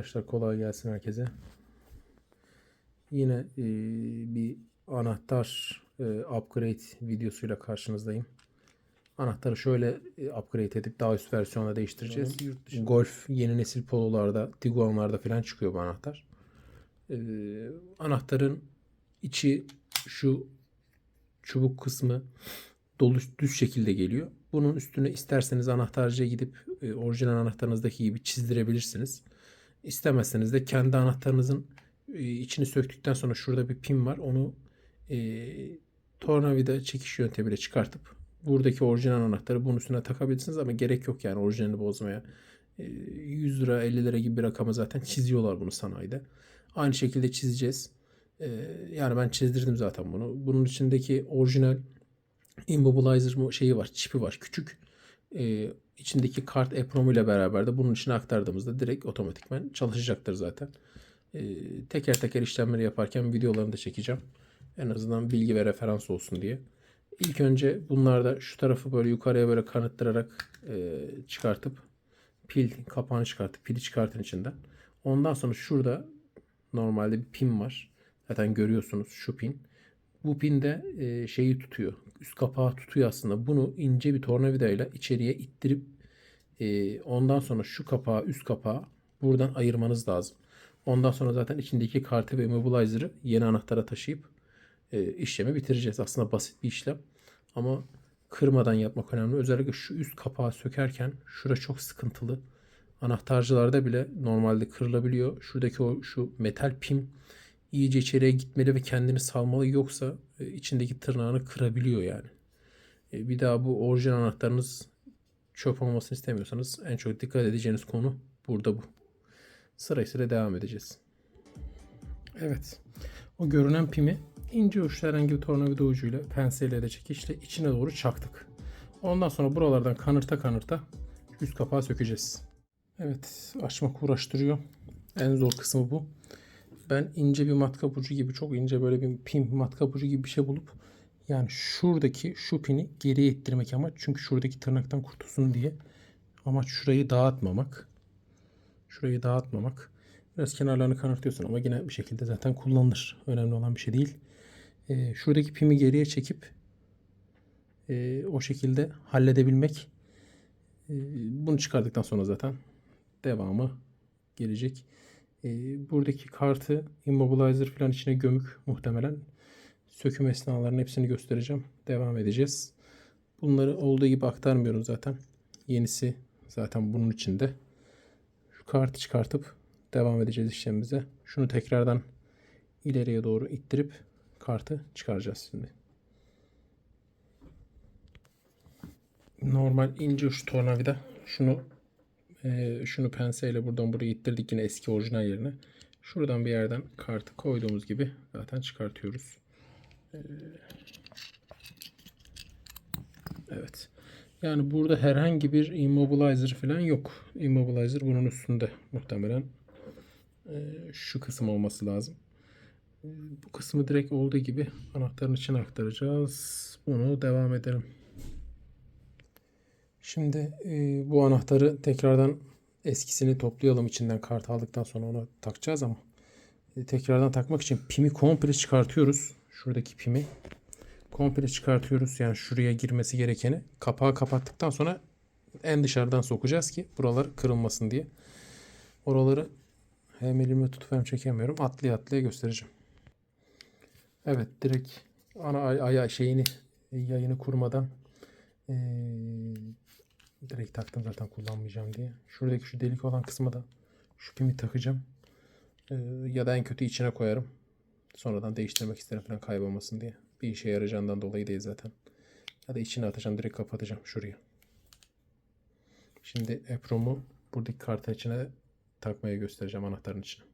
Arkadaşlar kolay gelsin herkese. Yine e, bir anahtar e, upgrade videosuyla karşınızdayım. Anahtarı şöyle e, upgrade edip daha üst versiyonla değiştireceğiz. Golf yeni nesil pololarda, Tiguan'larda falan çıkıyor bu anahtar. E, anahtarın içi şu çubuk kısmı dolu düz şekilde geliyor. Bunun üstüne isterseniz anahtarcıya gidip e, orijinal anahtarınızdaki gibi çizdirebilirsiniz. İstemezseniz de kendi anahtarınızın e, içini söktükten sonra şurada bir pin var. Onu e, tornavida çekiş yöntemiyle çıkartıp buradaki orijinal anahtarı bunun üstüne takabilirsiniz ama gerek yok yani orijinalini bozmaya. E, 100 lira 50 lira gibi bir rakama zaten çiziyorlar bunu sanayide. Aynı şekilde çizeceğiz. E, yani ben çizdirdim zaten bunu. Bunun içindeki orijinal immobilizer şeyi var, çipi var. Küçük. E, içindeki kart EPROM ile beraber de bunun içine aktardığımızda direkt otomatikman çalışacaktır zaten. E, teker teker işlemleri yaparken videolarını da çekeceğim. En azından bilgi ve referans olsun diye. İlk önce bunlarda şu tarafı böyle yukarıya böyle kanıttırarak e, çıkartıp pil kapağını çıkartıp pili çıkartın içinden. Ondan sonra şurada normalde bir pin var. Zaten görüyorsunuz şu pin. Bu pin de e, şeyi tutuyor. Üst kapağı tutuyor aslında. Bunu ince bir tornavidayla içeriye ittirip e, ondan sonra şu kapağı üst kapağı buradan ayırmanız lazım. Ondan sonra zaten içindeki kartı ve immobilizer'ı yeni anahtara taşıyıp e, işlemi bitireceğiz. Aslında basit bir işlem ama kırmadan yapmak önemli. Özellikle şu üst kapağı sökerken şura çok sıkıntılı. Anahtarcılarda bile normalde kırılabiliyor. Şuradaki o şu metal pim iyice içeriye gitmeli ve kendini salmalı yoksa e, içindeki tırnağını kırabiliyor yani. E, bir daha bu orijinal anahtarınız çöp olmasını istemiyorsanız en çok dikkat edeceğiniz konu burada bu. Sırayla devam edeceğiz. Evet. O görünen pimi ince uçlu herhangi bir tornavida ucuyla penseyle de çekişle içine doğru çaktık. Ondan sonra buralardan kanırta kanırta üst kapağı sökeceğiz. Evet açmak uğraştırıyor. En zor kısmı bu. Ben ince bir matkap ucu gibi çok ince böyle bir pin matkap ucu gibi bir şey bulup yani şuradaki şu pini geriye ittirmek amaç. Çünkü şuradaki tırnaktan kurtulsun diye. Amaç şurayı dağıtmamak. Şurayı dağıtmamak. Biraz kenarlarını kanırtıyorsun ama yine bir şekilde zaten kullanılır. Önemli olan bir şey değil. Ee, şuradaki pimi geriye çekip e, o şekilde halledebilmek. E, bunu çıkardıktan sonra zaten devamı gelecek. E, buradaki kartı immobilizer falan içine gömük muhtemelen. Söküm esnalarının hepsini göstereceğim. Devam edeceğiz. Bunları olduğu gibi aktarmıyorum zaten. Yenisi zaten bunun içinde. Şu kartı çıkartıp devam edeceğiz işlemimize. Şunu tekrardan ileriye doğru ittirip kartı çıkaracağız şimdi. Normal ince uç tornavida. Şunu e, şunu penseyle buradan buraya ittirdik yine eski orijinal yerine. Şuradan bir yerden kartı koyduğumuz gibi zaten çıkartıyoruz. Ee, Evet. Yani burada herhangi bir immobilizer falan yok. Immobilizer bunun üstünde muhtemelen. Ee, şu kısım olması lazım. Bu kısmı direkt olduğu gibi anahtarın içine aktaracağız. Bunu devam edelim. Şimdi e, bu anahtarı tekrardan eskisini toplayalım içinden kart aldıktan sonra ona takacağız ama e, tekrardan takmak için pimi komple çıkartıyoruz. Şuradaki pimi komple çıkartıyoruz. Yani şuraya girmesi gerekeni kapağı kapattıktan sonra en dışarıdan sokacağız ki buralar kırılmasın diye. Oraları hem elimle tutup hem çekemiyorum. Atlaya atlaya göstereceğim. Evet direkt ana ay aya şeyini yayını kurmadan ee, direkt taktım zaten kullanmayacağım diye. Şuradaki şu delik olan kısma da şu pimi takacağım. Ee, ya da en kötü içine koyarım. Sonradan değiştirmek isterim falan kaybolmasın diye. Bir işe yarayacağından dolayı değil zaten. Ya da içine atacağım direkt kapatacağım şuraya. Şimdi EPROM'u buradaki kartın içine takmaya göstereceğim anahtarın içine.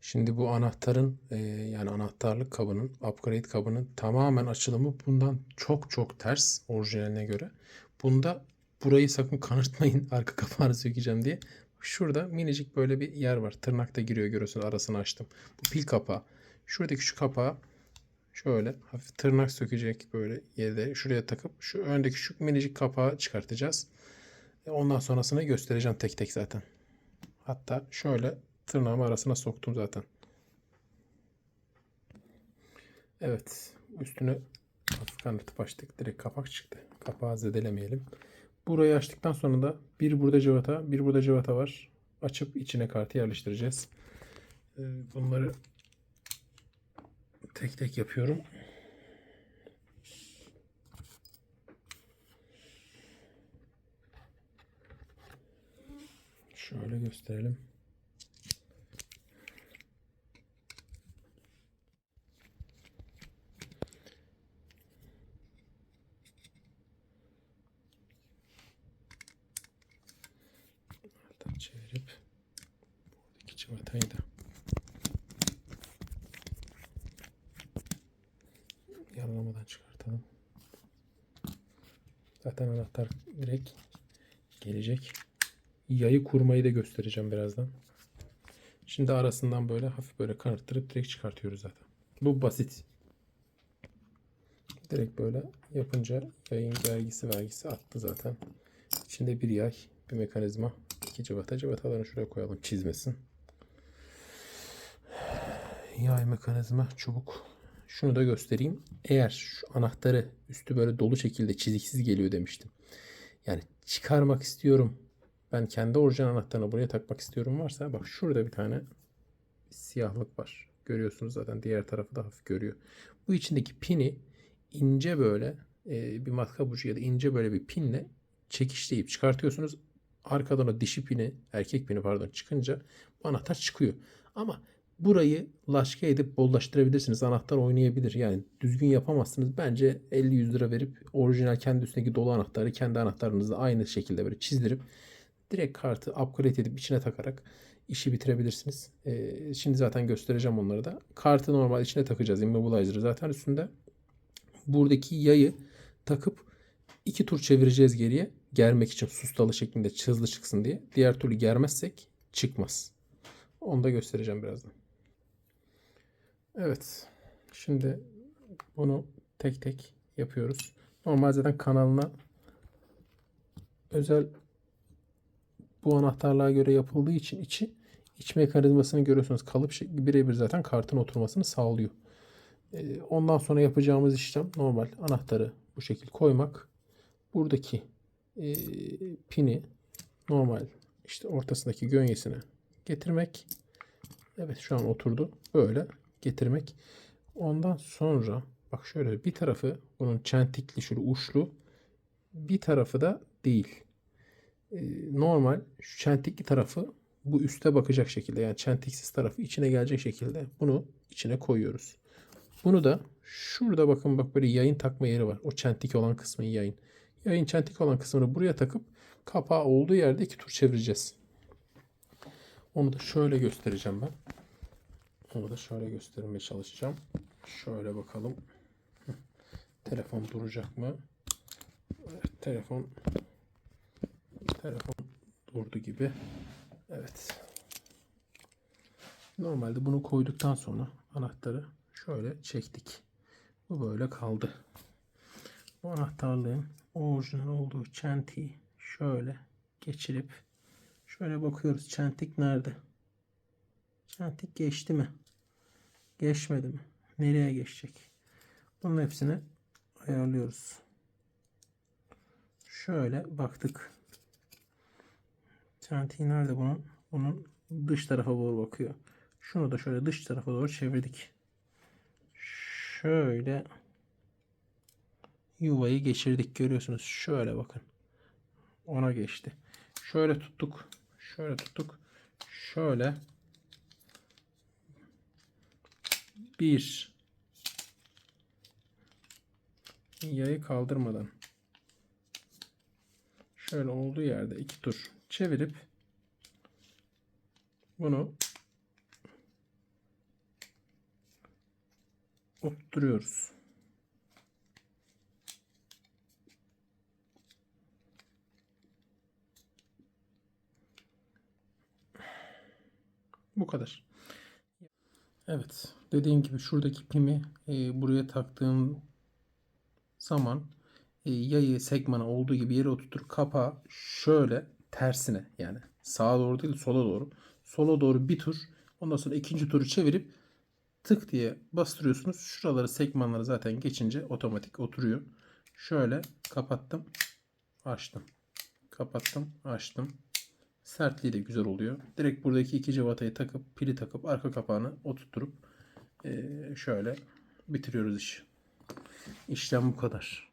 Şimdi bu anahtarın e, yani anahtarlık kabının upgrade kabının tamamen açılımı bundan çok çok ters orijinaline göre. Bunda burayı sakın kanırtmayın arka kapağını sökeceğim diye. Şurada minicik böyle bir yer var. Tırnak da giriyor görüyorsunuz arasını açtım. Bu pil kapağı. Şuradaki şu kapağı şöyle hafif tırnak sökecek böyle yerde şuraya takıp şu öndeki şu minicik kapağı çıkartacağız. E, Ondan sonrasını göstereceğim tek tek zaten. Hatta şöyle tırnağımı arasına soktum zaten. Evet. Üstünü hafif kanatıp açtık. Direkt kapak çıktı. Kapağı zedelemeyelim. Burayı açtıktan sonra da bir burada cıvata, bir burada cıvata var. Açıp içine kartı yerleştireceğiz. Ee, Bunları tek tek yapıyorum. Şöyle gösterelim. Alttan çevirip buradaki çıvatayı da yaralamadan çıkartalım. Zaten anahtar direkt gelecek. Yayı kurmayı da göstereceğim birazdan. Şimdi arasından böyle hafif böyle kanırttırıp direkt çıkartıyoruz zaten. Bu basit. Direkt böyle yapınca yayın vergisi vergisi attı zaten. İçinde bir yay, bir mekanizma, iki cıvata. Cıvatalarını şuraya koyalım çizmesin. Yay mekanizma, çubuk. Şunu da göstereyim. Eğer şu anahtarı üstü böyle dolu şekilde çiziksiz geliyor demiştim. Yani çıkarmak istiyorum. Ben kendi orijinal anahtarını buraya takmak istiyorum varsa bak şurada bir tane siyahlık var. Görüyorsunuz zaten diğer tarafı da hafif görüyor. Bu içindeki pini ince böyle e, bir matkap ucu ya da ince böyle bir pinle çekişleyip çıkartıyorsunuz. Arkadan o dişi pini, erkek pini pardon çıkınca bu anahtar çıkıyor. Ama burayı laşka edip bollaştırabilirsiniz. Anahtar oynayabilir. Yani düzgün yapamazsınız. Bence 50-100 lira verip orijinal kendi üstündeki dolu anahtarı kendi anahtarınızla aynı şekilde böyle çizdirip direkt kartı upgrade edip içine takarak işi bitirebilirsiniz. Ee, şimdi zaten göstereceğim onları da. Kartı normal içine takacağız. Immobilizer'ı zaten üstünde. Buradaki yayı takıp iki tur çevireceğiz geriye. Germek için sustalı şeklinde hızlı çıksın diye. Diğer türlü germezsek çıkmaz. Onu da göstereceğim birazdan. Evet. Şimdi bunu tek tek yapıyoruz. Normal zaten kanalına özel bu anahtarlığa göre yapıldığı için içi iç mekanizmasını görüyorsunuz. Kalıp birebir zaten kartın oturmasını sağlıyor. Ee, Ondan sonra yapacağımız işlem normal anahtarı bu şekil koymak. Buradaki e, pini normal işte ortasındaki gönyesine getirmek. Evet şu an oturdu. Böyle getirmek. Ondan sonra bak şöyle bir tarafı bunun çentikli şöyle uçlu bir tarafı da değil. Ee, normal şu çentikli tarafı bu üste bakacak şekilde yani çentiksiz tarafı içine gelecek şekilde bunu içine koyuyoruz. Bunu da şurada bakın bak böyle yayın takma yeri var. O çentik olan kısmı yayın. Yayın çentik olan kısmını buraya takıp kapağı olduğu yerde iki tur çevireceğiz. Onu da şöyle göstereceğim ben. Onu da şöyle göstermeye çalışacağım. Şöyle bakalım. Telefon duracak mı? Evet, telefon telefon durdu gibi. Evet. Normalde bunu koyduktan sonra anahtarı şöyle çektik. Bu böyle kaldı. Bu anahtarlığın orijinal olduğu çentiği şöyle geçirip şöyle bakıyoruz çentik nerede? Çentik geçti mi? Geçmedi mi? Nereye geçecek? Bunun hepsini ayarlıyoruz. Şöyle baktık. Çentiği nerede bunun? Bunun dış tarafa doğru bakıyor. Şunu da şöyle dış tarafa doğru çevirdik. Şöyle yuvayı geçirdik. Görüyorsunuz. Şöyle bakın. Ona geçti. Şöyle tuttuk. Şöyle tuttuk. Şöyle bir yayı kaldırmadan şöyle olduğu yerde iki tur çevirip bunu oturtuyoruz. Bu kadar. Evet. Dediğim gibi şuradaki pimi e, buraya taktığım zaman e, yayı segmana olduğu gibi yere oturtur. Kapağı şöyle tersine yani sağa doğru değil sola doğru sola doğru bir tur. Ondan sonra ikinci turu çevirip tık diye bastırıyorsunuz. Şuraları sekmanları zaten geçince otomatik oturuyor. Şöyle kapattım. Açtım. Kapattım. Açtım. Sertliği de güzel oluyor. Direkt buradaki iki civatayı takıp pili takıp arka kapağını oturtturup şöyle bitiriyoruz işi. İşlem bu kadar.